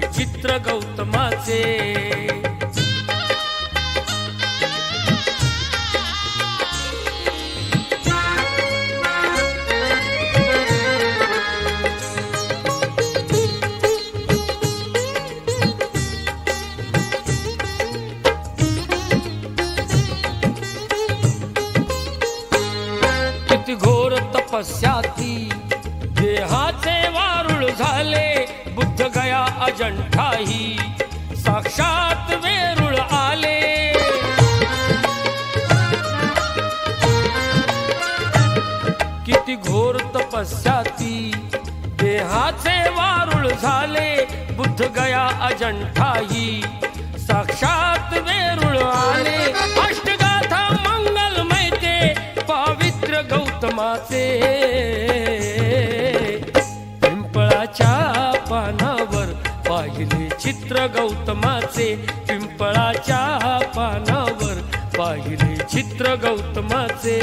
चित्र गौतमाचे. घोर तपस्याती देहाचे वारुळ झाले. बुद्ध गया अजंठाही साक्षात वेरुळ आले. किती घोर तपस्या ती देहाचे वारुळ झाले. बुद्ध गया अजंठाही साक्षात वेरुळ आले. अष्टगाथा मंगलमय ते पवित्र गौतमाचे. पाहिले गौतमाचे पिंपळाच्या पानावर पाहिले चित्र गौतमाचे.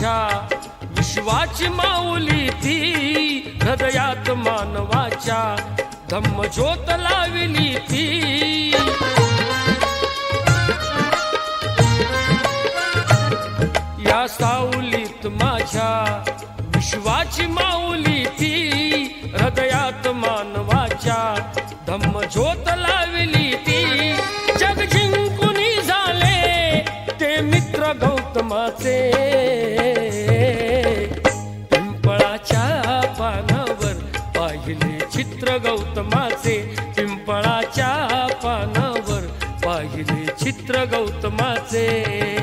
माझ्या विश्वाची माऊली ती हृदयात मानवाच्या धम्मज्योत लाविली ती. या साऊलीत माझ्या विश्वाची माऊली ती हृदयात मानवाच्या धम्मज्योत लाविली ती. जग जिंकुनी झाले ते मित्र गौतमाचे. चित्र गौतमाचे पिंपळाच्या पानावर पाहिले चित्र गौतमाचे.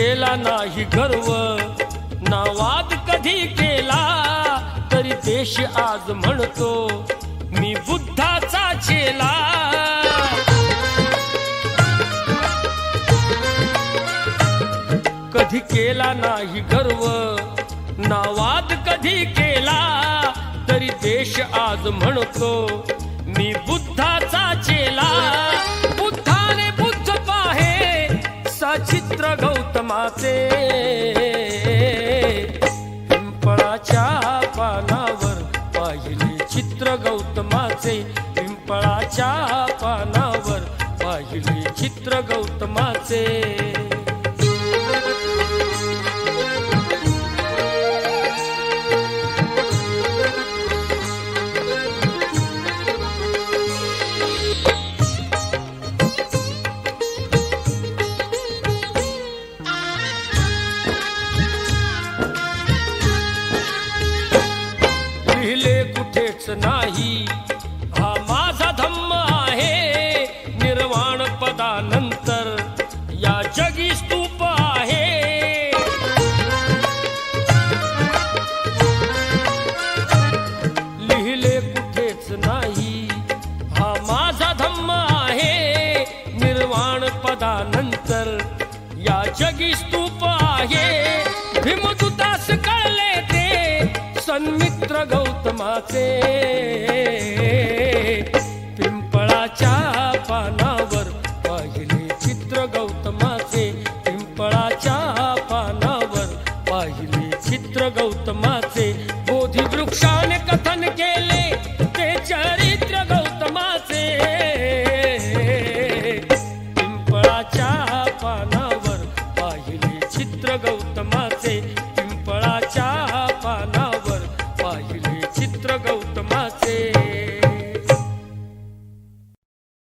केला नाही गर्व ना वाद कधी केला तरी देश आज म्हणतो मी बुद्धाचा चेला. कधी केला नाही गर्व ना वाद कधी केला तरी देश आज म्हणतो मी बुद्ध पाहिले चित्र गौतमाचे पिंपळाच्या पानावर पाहिले चित्र गौतमाचे. नाही. हा माझा धम्म आहे. निर्वाण पदानंतर या जगी स्तूप आहे. लिहिले कुठेच नाही. हा माझा धम्म आहे. निर्वाण पदानंतर या जगी स्तूप आहे. भीमदुतास कळले सन्मित्र गौतमाचे पिंपळाच्या पानावर पाहिले चित्र गौतमाचे. पिंपळाच्या पानावर पाहिले चित्र गौतमाचे. बोधी वृक्षाने कथन केले ते चरित्र